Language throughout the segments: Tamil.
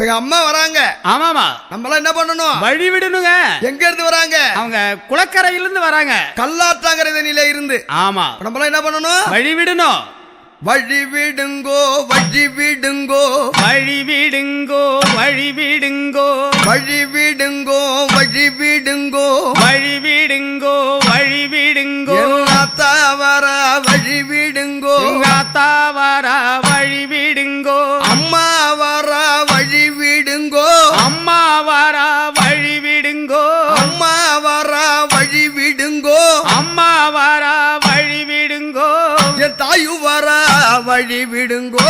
எங்க அம்மா வராங்க. ஆமாமா. நம்ம என்ன பண்ணணும்? வழி விடணுங்க எங்க இருந்து வராங்க? அவங்க குளக்கரையில இருந்து வராங்க. கல்லாத்தாங்கரை தண்ணியில இருந்து. ஆமா. நம்ம என்ன பண்ணணும்? வழி விடணும் வழி விடுங்கோ வழி விடுங்கோ வழி விடுங்கோ வழி விடுங்கோ வழி விடுங்கோ வழி விடுங்கோ வழி விடுங்கோ வழி விடுங்கோ தாவாரா வழி விடுங்கோ தாவாரா வழி விடுங்கோ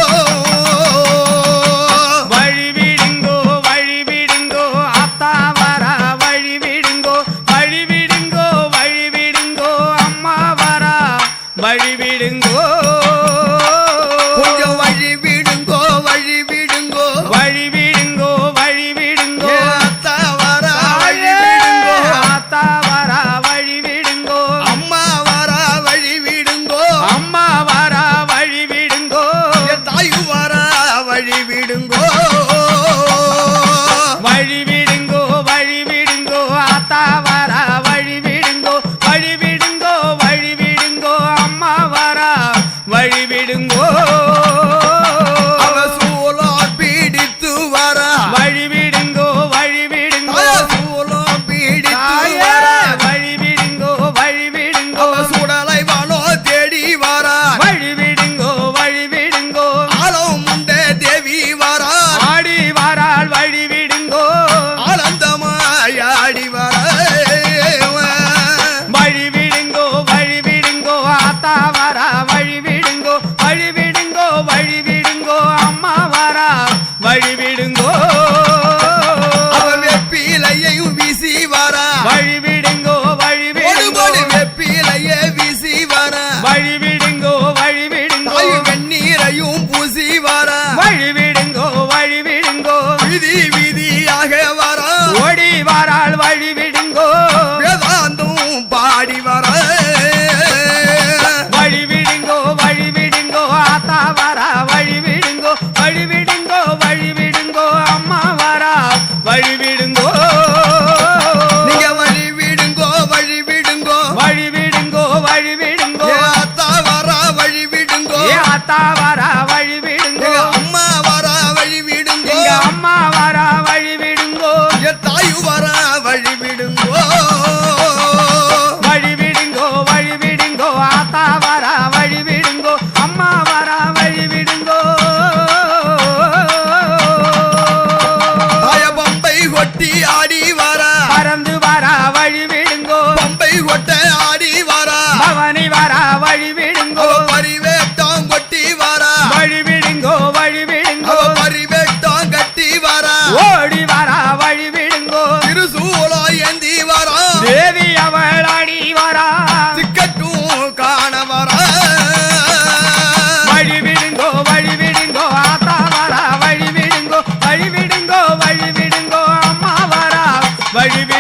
Bye.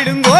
ஆடுங்கோ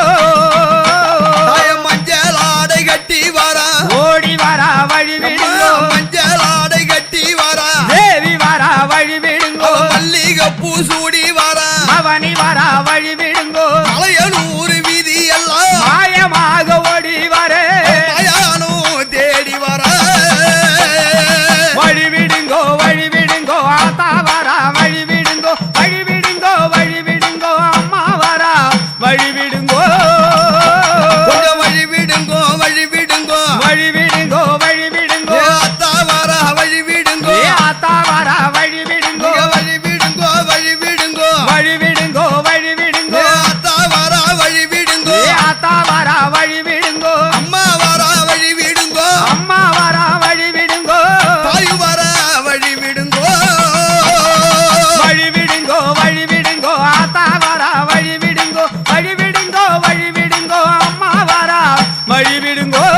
சொல்லிவிடுங்கோ